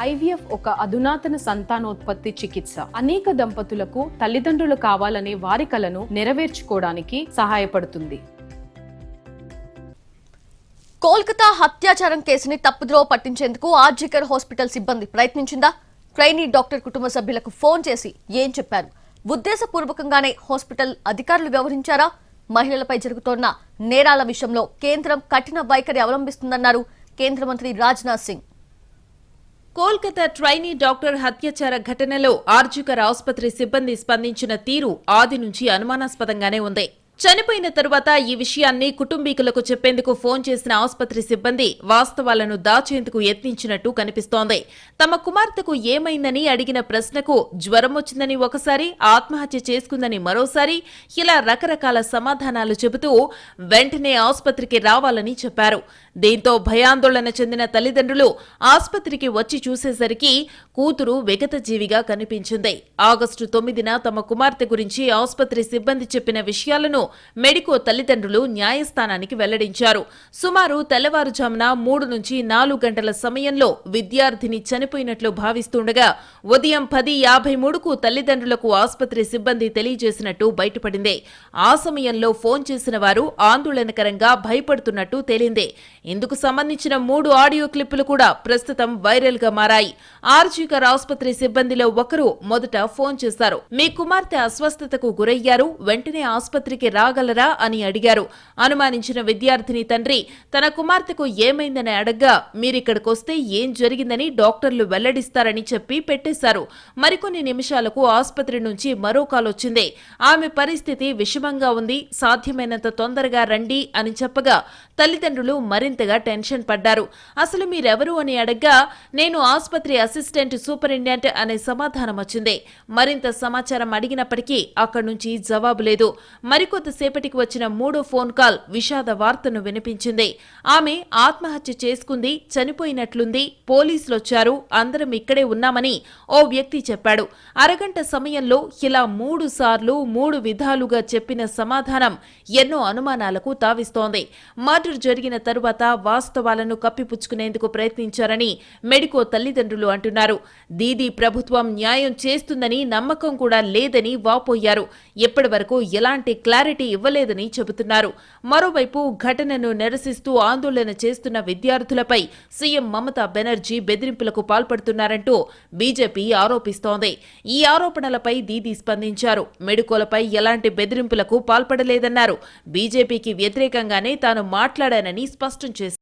IVF ఒక అధునాతన సంతానోత్పత్తి చికిత్స. అనేక దంపతులకు తల్లిదండ్రులు కావాలనే వారి కలను నెరవేర్చుకోవడానికి సహాయపడుతుంది. కోల్కతా హత్యాచారం కేసుని తప్పుద్రోవ పట్టించేందుకు ఆర్జికర్ హాస్పిటల్ సిబ్బంది ప్రయత్నించిందా? ట్రైనీ డాక్టర్ కుటుంబ సభ్యులకు ఫోన్ చేసి ఏం చెప్పారు? ఉద్దేశపూర్వకంగానే హాస్పిటల్ అధికారులు వ్యవహరించారా? మహిళలపై జరుగుతోన్న నేరాల విషయంలో కేంద్రం కఠిన వైఖరి అవలంబిస్తుందన్నారు కేంద్ర మంత్రి రాజ్నాథ్ సింగ్. కోల్కతా ట్రైనీ డాక్టర్ హత్యాచార ఘటనలో ఆర్జికర్ ఆసుపత్రి సిబ్బంది స్పందించిన తీరు ఆది నుంచి అనుమానాస్పదంగానే ఉంది. చనిపోయిన తరువాత ఈ విషయాన్ని కుటుంబీకులకు చెప్పేందుకు ఫోన్ చేసిన ఆసుపత్రి సిబ్బంది వాస్తవాలను దాచేందుకు యత్నించినట్టు కనిపిస్తోంది. తమ కుమార్తెకు ఏమైందని అడిగిన ప్రశ్నకు జ్వరం వచ్చిందని ఒకసారి ఆత్మహత్య చేసుకుందని మరోసారి ఇలా రకరకాల సమాధానాలు చెబుతూ వెంటనే ఆసుపత్రికి రావాలని చెప్పారు. దీంతో భయాందోళన చెందిన తల్లిదండ్రులు ఆసుపత్రికి వచ్చి చూసేసరికి కూతురు విగతజీవిగా కనిపించింది. ఆగస్టు తొమ్మిదిన తమ కుమార్తె గురించి ఆసుపత్రి సిబ్బంది చెప్పిన విషయాలను మెడికో తల్లిదండ్రులు న్యాయస్థానానికి వెల్లడించారు. సుమారు తెల్లవారుజామున మూడు నుంచి నాలుగు గంటల సమయంలో విద్యార్థిని చనిపోయినట్లు భావిస్తుండగా ఉదయం పది యాభై మూడుకు తల్లిదండ్రులకు ఆసుపత్రి సిబ్బంది తెలియజేసినట్టు బయటపడింది. ఆ సమయంలో ఫోన్ చేసిన వారు ఆందోళనకరంగా భయపడుతున్నట్టు తేలింది. ఇందుకు సంబంధించిన మూడు ఆడియో క్లిప్పులు కూడా ప్రస్తుతం వైరల్గా మారాయి ఆర్జీకర్ ఆసుపత్రి సిబ్బందిలో ఒకరు మొదట ఫోన్ చేశారు. మీ కుమార్తె అస్వస్థతకు గురయ్యారు. వెంటనే ఆసుపత్రికి రాగలరా అని అడిగారు. అనుమానించిన విద్యార్థిని తండ్రి తన కుమార్తెకు ఏమైందని అడగ్గా మీరిక్కడికొస్తే ఏం జరిగిందని డాక్టర్లు వెల్లడిస్తారని చెప్పి పెట్టేశారు. మరికొన్ని నిమిషాలకు ఆసుపత్రి నుంచి మరో కాల్ వచ్చింది. ఆమె పరిస్థితి విషమంగా ఉంది. సాధ్యమైనంత తొందరగా రండి అని చెప్పగా తల్లిదండ్రులు మరింతగా టెన్షన్ పడ్డారు. అసలు మీరెవరు? అని అడగ్గా నేను ఆసుపత్రి అసిస్టెంట్ సూపరింటెండెంట్ అనే సమాధానం వచ్చింది. మరింత సమాచారం అడిగినప్పటికీ అక్కడి నుంచి జవాబు లేదు. మరికొద్దిసేపటికి వచ్చిన మూడో ఫోన్ కాల్ విషాద వార్తను వినిపించింది. ఆమె ఆత్మహత్య చేసుకుంది చనిపోయినట్లుంది పోలీసులొచ్చారు అందరం ఇక్కడే ఉన్నామని ఓ వ్యక్తి చెప్పాడు. అరగంట సమయంలో ఇలా మూడు సార్లు మూడు విధాలుగా చెప్పిన సమాధానం ఎన్నో అనుమానాలకు తావిస్తోంది. మర్డర్ జరిగిన తరువాత వాస్తవాలను కప్పిపుచ్చుకునేందుకు ప్రయత్నించారని మెడికో తల్లిదండ్రులు అంటున్నారు. దీదీ ప్రభుత్వం న్యాయం చేస్తుందని నమ్మకం కూడా లేదని వాపోయారు. ఇప్పటి వరకు ఎలాంటి క్లారిటీ ఇవ్వలేదని చెబుతున్నారు. మరోవైపు ఘటనను నిరసిస్తూ ఆందోళన చేస్తున్న విద్యార్థులపై సీఎం మమతా బెనర్జీ బెదిరింపులకు పాల్పడుతున్నారంటూ బీజేపీ ఆరోపిస్తోంది. ఈ ఆరోపణలపై దీదీ స్పందించారు. మెడుకోలపై ఎలాంటి బెదిరింపులకు పాల్పడలేదన్నారు. బీజేపీకి వ్యతిరేకంగానే తాను మాట్లాడానని స్పష్టం చేశారు.